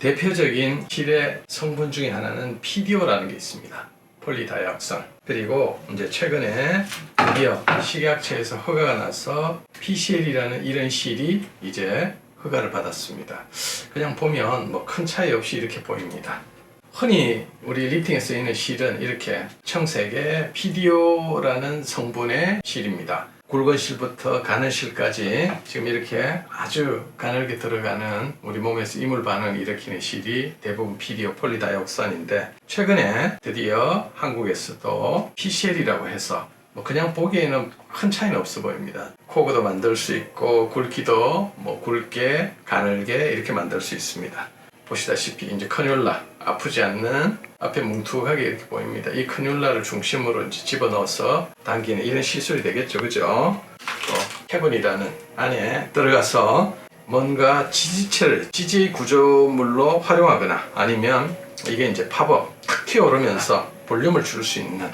대표적인 실의 성분 중에 하나는 PDO라는 게 있습니다. 폴리다이옥산. 그리고 이제 최근에 드디어 식약처에서 허가가 나서 PCL이라는 이런 실이 이제 허가를 받았습니다. 그냥 보면 뭐 큰 차이 없이 이렇게 보입니다. 흔히 우리 리프팅에 쓰이는 실은 이렇게 청색의 PDO라는 성분의 실입니다. 굵은 실부터 가는 실까지 지금 이렇게 아주 가늘게 들어가는 우리 몸에서 이물 반응을 일으키는 실이 대부분 PDO 폴리다이옥산인데 최근에 드디어 한국에서도 PCL이라고 해서 뭐 그냥 보기에는 큰 차이는 없어 보입니다. 코그도 만들 수 있고 굵기도 뭐 굵게 가늘게 이렇게 만들 수 있습니다. 보시다시피 이제 커뉼라 아프지 않는 앞에 뭉툭하게 이렇게 보입니다. 이 커뉼라를 중심으로 이제 집어넣어서 당기는 이런 시술이 되겠죠, 그죠? 또 캐본이라는 안에 들어가서 뭔가 지지체를 지지 구조물로 활용하거나 아니면 이게 이제 팝업 탁 튀어오르면서 볼륨을 줄 수 있는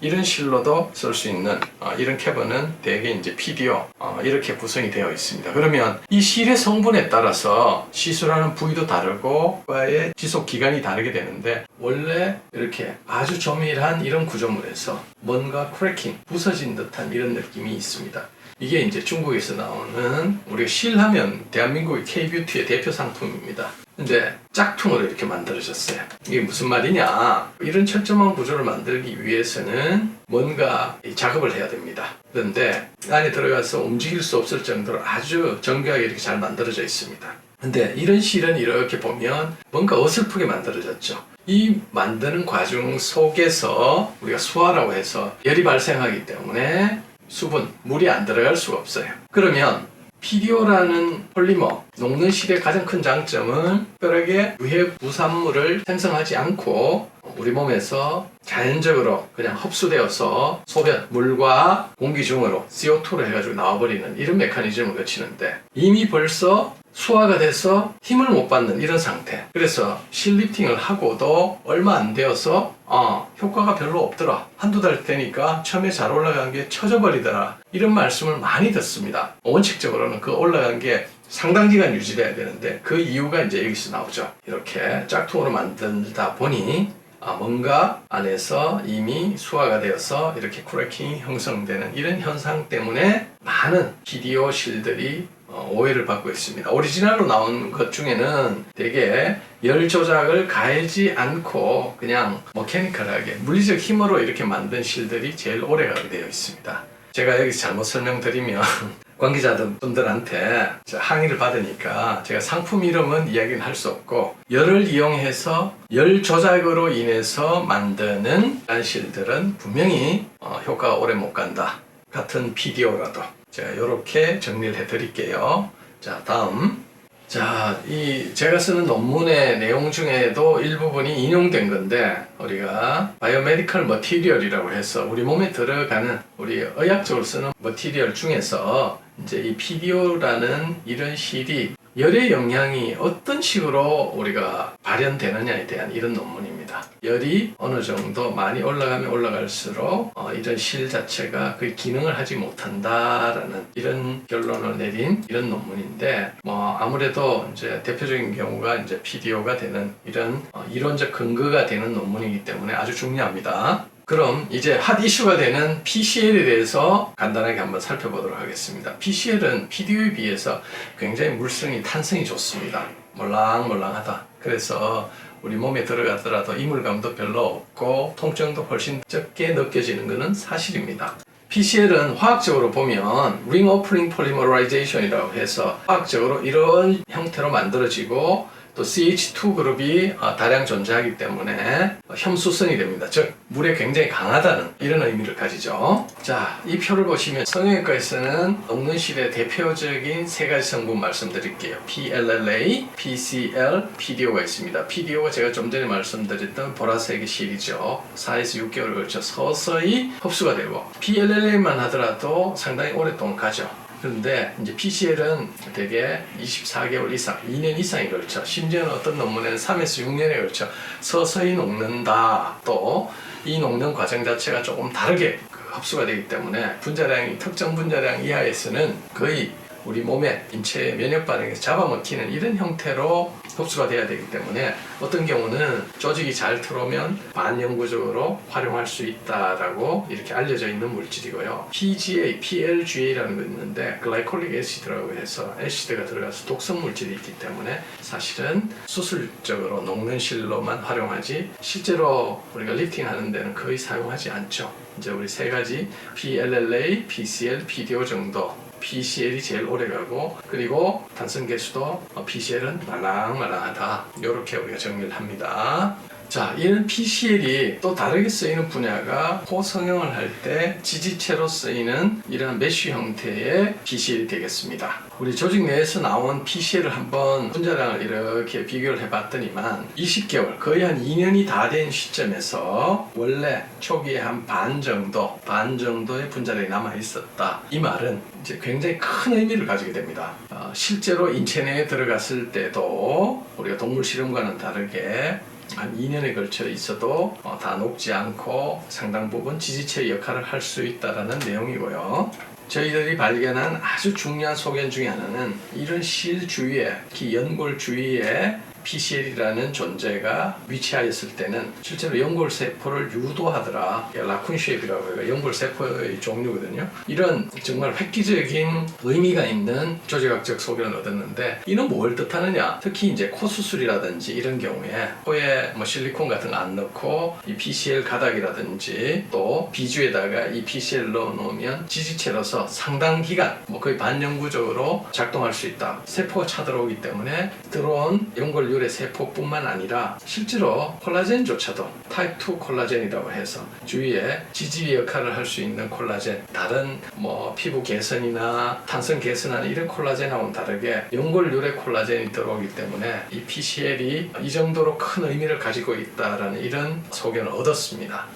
이런 실로도 쓸 수 있는 어, 이런 캐번은 대개 이제 PDO 어, 이렇게 구성이 되어 있습니다. 그러면 이 실의 성분에 따라서 시술하는 부위도 다르고 과의 지속 기간이 다르게 되는데 원래 이렇게 아주 조밀한 이런 구조물에서 뭔가 크래킹 부서진 듯한 이런 느낌이 있습니다. 이게 이제 중국에서 나오는 우리가 실하면 대한민국의 K-뷰티의 대표 상품입니다. 근데 짝퉁으로 이렇게 만들어졌어요. 이게 무슨 말이냐? 이런 철저한 구조를 만들기 위해서는 뭔가 이 작업을 해야 됩니다. 그런데 안에 들어가서 움직일 수 없을 정도로 아주 정교하게 이렇게 잘 만들어져 있습니다. 근데 이런 실은 이렇게 보면 뭔가 어설프게 만들어졌죠. 이 만드는 과정 속에서 우리가 수화라고 해서 열이 발생하기 때문에 수분, 물이 안 들어갈 수가 없어요. 그러면 PDO라는 폴리머 녹는 실의 가장 큰 장점은 특별하게 유해 부산물을 생성하지 않고 우리 몸에서 자연적으로 그냥 흡수되어서 소변, 물과 공기 중으로 CO2를 해가지고 나와버리는 이런 메커니즘을 거치는데 이미 벌써 수화가 돼서 힘을 못 받는 이런 상태. 그래서 실리프팅을 하고도 얼마 안 되어서 어, 효과가 별로 없더라. 한두 달 되니까 처음에 잘 올라간 게 처져버리더라. 이런 말씀을 많이 듣습니다. 원칙적으로는 그 올라간 게 상당 기간 유지돼야 되는데 그 이유가 이제 여기서 나오죠. 이렇게 짝퉁으로 만들다 보니 아, 뭔가 안에서 이미 수화가 되어서 이렇게 크래킹이 형성되는 이런 현상 때문에 많은 비디오 실들이 어, 오해를 받고 있습니다. 오리지널로 나온 것 중에는 되게 열 조작을 가하지 않고 그냥 머케니컬하게 물리적 힘으로 이렇게 만든 실들이 제일 오래가게 되어 있습니다. 제가 여기서 잘못 설명드리면 관계자분들한테 항의를 받으니까 제가 상품 이름은 이야기는 할 수 없고 열을 이용해서 열 조작으로 인해서 만드는 실들은 분명히 어, 효과가 오래 못 간다. 같은 PDO라도 제가 이렇게 정리를 해드릴게요. 자 다음 자, 이 제가 쓰는 논문의 내용 중에도 일부분이 인용된 건데 우리가 바이오메디컬 머티리얼이라고 해서 우리 몸에 들어가는 우리 의학적으로 쓰는 머티리얼 중에서 이제 이 PDO라는 이런 실이 열의 영향이 어떤 식으로 우리가 발현되느냐에 대한 이런 논문입니다. 열이 어느 정도 많이 올라가면 올라갈수록 어, 이런 실 자체가 그 기능을 하지 못한다라는 이런 결론을 내린 이런 논문인데 뭐 아무래도 이제 대표적인 경우가 이제 PDO가 되는 이런 어, 이론적 근거가 되는 논문이기 때문에 아주 중요합니다. 그럼 이제 핫 이슈가 되는 PCL에 대해서 간단하게 한번 살펴보도록 하겠습니다. PCL은 PDO에 비해서 굉장히 물성이 탄성이 좋습니다. 몰랑몰랑하다. 그래서 우리 몸에 들어가더라도 이물감도 별로 없고 통증도 훨씬 적게 느껴지는 것은 사실입니다. PCL은 화학적으로 보면 ring opening polymerization이라고 해서 화학적으로 이런 형태로 만들어지고 또 CH2 그룹이 어, 다량 존재하기 때문에 혐수선이 됩니다. 즉 물에 굉장히 강하다는 이런 의미를 가지죠. 자, 이 표를 보시면 성형외과에서는 녹는 실의 대표적인 세 가지 성분 말씀드릴게요. PLLA, PCL, PDO가 있습니다. PDO가 제가 좀 전에 말씀드렸던 보라색의 실이죠. 4에서 6개월을 걸쳐 서서히 흡수가 되고 PLLA만 하더라도 상당히 오랫동안 가죠. 그런데 이제 PCL은 대개 24개월 이상, 2년 이상에 걸쳐, 심지어는 어떤 논문에는 3에서 6년에 걸쳐 서서히 녹는다. 또 이 녹는 과정 자체가 조금 다르게 그 흡수가 되기 때문에 분자량이 특정 분자량 이하에서는 거의 우리 몸의 인체 면역 반응에서 잡아먹히는 이런 형태로 흡수가 돼야 되기 때문에 어떤 경우는 조직이 잘 들어오면 반영구적으로 활용할 수 있다라고 이렇게 알려져 있는 물질이고요. PGA, PLGA라는 거 있는데 글라이콜릭 애시드라고 해서 애시드가 들어가서 독성 물질이 있기 때문에 사실은 수술적으로 녹는 실로만 활용하지 실제로 우리가 리프팅 하는 데는 거의 사용하지 않죠. 이제 우리 세 가지 PLLA, PCL, PDO 정도 PCL이 제일 오래 가고 그리고 단순 개수도 어, PCL은 말랑말랑하다 이렇게 우리가 정리를 합니다. 자, 이는 PCL이 또 다르게 쓰이는 분야가 호성형을 할 때 지지체로 쓰이는 이런 메쉬 형태의 PCL이 되겠습니다. 우리 조직 내에서 나온 PCL을 한번 분자량을 이렇게 비교를 해봤더니만 20개월, 거의 한 2년이 다 된 시점에서 원래 초기에 한 반 정도, 반 정도의 분자량이 남아 있었다. 이 말은 이제 굉장히 큰 의미를 가지게 됩니다. 어, 실제로 인체 내에 들어갔을 때도 우리가 동물 실험과는 다르게 한 2년에 걸쳐 있어도 어, 다 녹지 않고 상당 부분 지지체 역할을 할 수 있다라는 내용이고요. 저희들이 발견한 아주 중요한 소견 중에 하나는 이런 실 주위에, 특히 연골 주위에 PCL이라는 존재가 위치하였을 때는 실제로 연골 세포를 유도하더라. 라쿤 쉐입이라고 해요. 연골 세포의 종류거든요. 이런 정말 획기적인 의미가 있는 조직학적 소견을 얻었는데 이는 뭘 뜻하느냐? 특히 이제 코 수술이라든지 이런 경우에 코에 뭐 실리콘 같은 거 안 넣고 이 PCL 가닥이라든지 또 비주에다가 이 PCL 넣어 놓으면 지지체로서 상당 기간 뭐 거의 반영구적으로 작동할 수 있다. 세포가 차들어오기 때문에 들어온 연골 유래 세포뿐만 아니라 실제로 콜라겐조차도 타입 2 콜라겐이라고 해서 주위에 지지 역할을 할 수 있는 콜라겐 다른 뭐 피부 개선이나 탄성 개선하는 이런 콜라겐하고는 다르게 연골유래 콜라겐이 들어오기 때문에 이 PCL이 이 정도로 큰 의미를 가지고 있다라는 이런 소견을 얻었습니다.